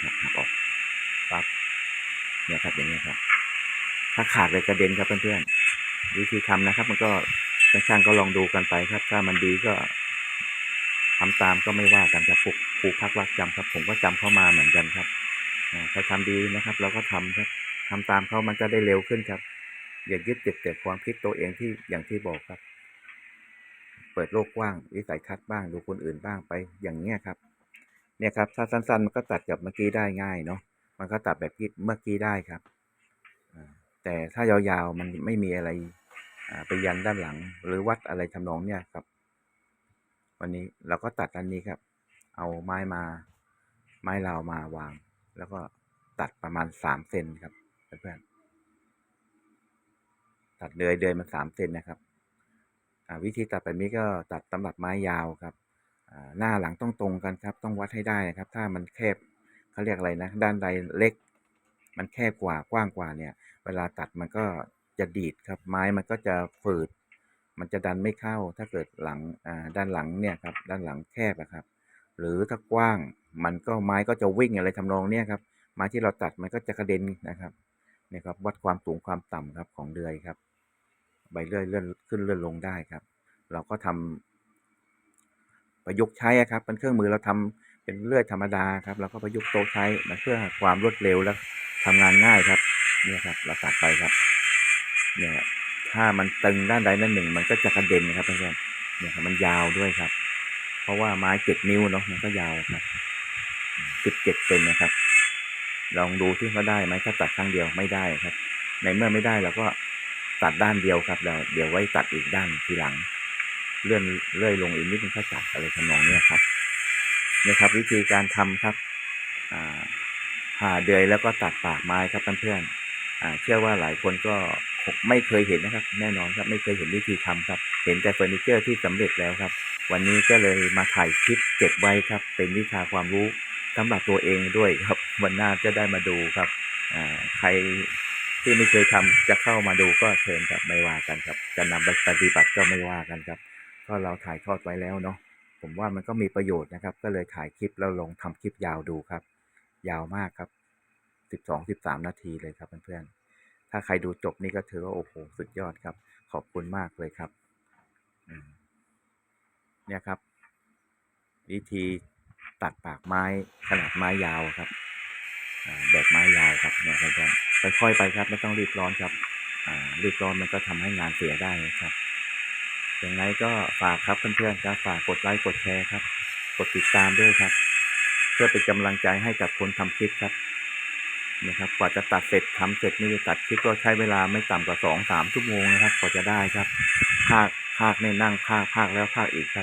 หักออกปั๊บเนี่ยครับอย่างเงี้ยครับ ถ้าขาดเลยกระเด็นครับเพื่อนๆวิธีทำนะครับ มันก็ช่างๆก็ลองดูกันไปครับ ถ้ามันดีก็ทำตามก็ไม่ว่ากันครับผูกผูกพักรักจำครับ ผมก็จำเข้ามาเหมือนกันครับอ่าใครทำดีนะครับ เราก็ทำครับทำตามเขามันก็ได้เร็วขึ้นครับ อย่ายึดติดแต่ความคิดตัวเองที่อย่างที่บอกครับ เปิดโลกกว้างวิสัยทัศน์บ้างดูคนอื่นบ้างไปอย่างเงี้ยครับ เนี่ยครับถ้าสั้นๆมันก็ตัดกับเมื่อกี้ได้ง่ายเนาะมันก็ตัดแบบที่เมื่อกี้ได้ครับแต่ถ้ายาวๆมันไม่มีอะไรอ่าไปยันด้านหลัง หรือวัดอะไรทำนองเนี่ยครับ วันนี้เราก็ตัดอันนี้ครับ เอาไม้มาไม้ราวมาวาง แล้วก็ตัดประมาณสามเซนครับเพื่อนๆตัดเดือยเดือยมันสามเซนนะครับอ่าวิธีตัดแบบนี้ก็ตัดสำหรับไม้ยาวครับ หน้าหลังต้องตรงกันครับ ต้องวัดให้ได้นะครับ ถ้ามันแคบเขาเรียกอะไรนะ ด้านใดเล็ก มันแคบกว่ากว้างกว่าเนี่ย เวลาตัดมันก็จะดีดครับ ไม้มันก็จะฝืด มันจะดันไม่เข้า ถ้าเกิดหลังด้านหลังเนี่ยครับ ด้านหลังแคบอะครับ หรือถ้ากว้าง มันก็ไม้ก็จะวิ่งอะไรทำนองเนี้ยครับ ไม้ที่เราตัดมันก็จะกระเด็นนะครับนี่ครับ วัดความสูงความต่ำครับของเดือยครับ ใบเลื่อยเลื่อนขึ้นเลื่อนลงได้ครับ เราก็ทำ ประยุกต์ใช้ครับเป็นเครื่องมือเราทำเป็นเลื่อยธรรมดาครับเราก็ประยุกต์โต๊ะใช้มันเพื่อความรวดเร็วและทำงานง่ายครับเนี่ยครับเราตัดไปครับเนี่ยถ้ามันตึงด้านใดด้านหนึ่ง มันก็จะกระเด็นครับเพื่อนๆเนี่ยครับมันยาวด้วยครับ เพราะว่าไม้เจ็ดนิ้วเนาะมันก็ยาวครับสิบเจ็ดเซนนะครับ ลองดูที่ว่าได้ไหมถ้าตัดครั้งเดียวไม่ได้ครับ ในเมื่อไม่ได้เราก็ตัดด้านเดียวครับแล้วเดี๋ยวไว้ตัดอีกด้านทีหลัง เลื่อนเลื่อยลงอีกนิดนึงก็ตัดอะไรทำนองเนี้ยครับนี่ครับ วิธีการทำครับผ่าเดือยแล้วก็ตัดปากไม้ครับเพื่อนๆเชื่อว่าหลายคนก็ไม่เคยเห็นนะครับ แน่นอนครับไม่เคยเห็นวิธีทำครับ เห็นแต่เฟอร์นิเจอร์ที่สำเร็จแล้วครับ วันนี้ก็เลยมาถ่ายคลิปเก็บไว้ครับ เป็นวิชาความรู้สำหรับตัวเองด้วยครับ วันหน้าจะได้มาดูครับใครที่ไม่เคยทำจะเข้ามาดูก็เชิญครับไม่ว่ากันครับ จะนำไปปฏิบัติก็ไม่ว่ากันครับ ก็เราถ่ายทอดไว้แล้วเนาะผมว่ามันก็มีประโยชน์นะครับ ก็เลยถ่ายคลิปแล้วลงทำคลิปยาวดูครับ ยาวมากครับสิบสองสิบสามนาทีเลยครับเพื่อนๆถ้าใครดูจบนี่ก็ถือว่าโอ้โหสุดยอดครับ ขอบคุณมากเลยครับเนี่ยครับ วิธีตัดปากไม้ขนาดไม้ยาวครับแบบไม้ยาวครับเนี่ยเพื่อนๆค่อยๆไปครับ ไม่ต้องรีบร้อนครับรีบร้อนมันก็ทำให้งานเสียได้ครับ อย่างไรก็ฝากครับเพื่อนๆครับฝากกดไลค์กดแชร์ครับ กดติดตามด้วยครับ เพื่อเป็นกำลังใจให้กับคนทำคลิปครับนะครับ กว่าจะตัดเสร็จทำเสร็จนี่ตัดคลิปก็ใช้เวลาไม่ต่ำกว่าสองสามชั่วโมงนะครับ กว่าจะได้ครับ ภาคภาคในนั่งภาคภาคแล้วภาคอีกครับ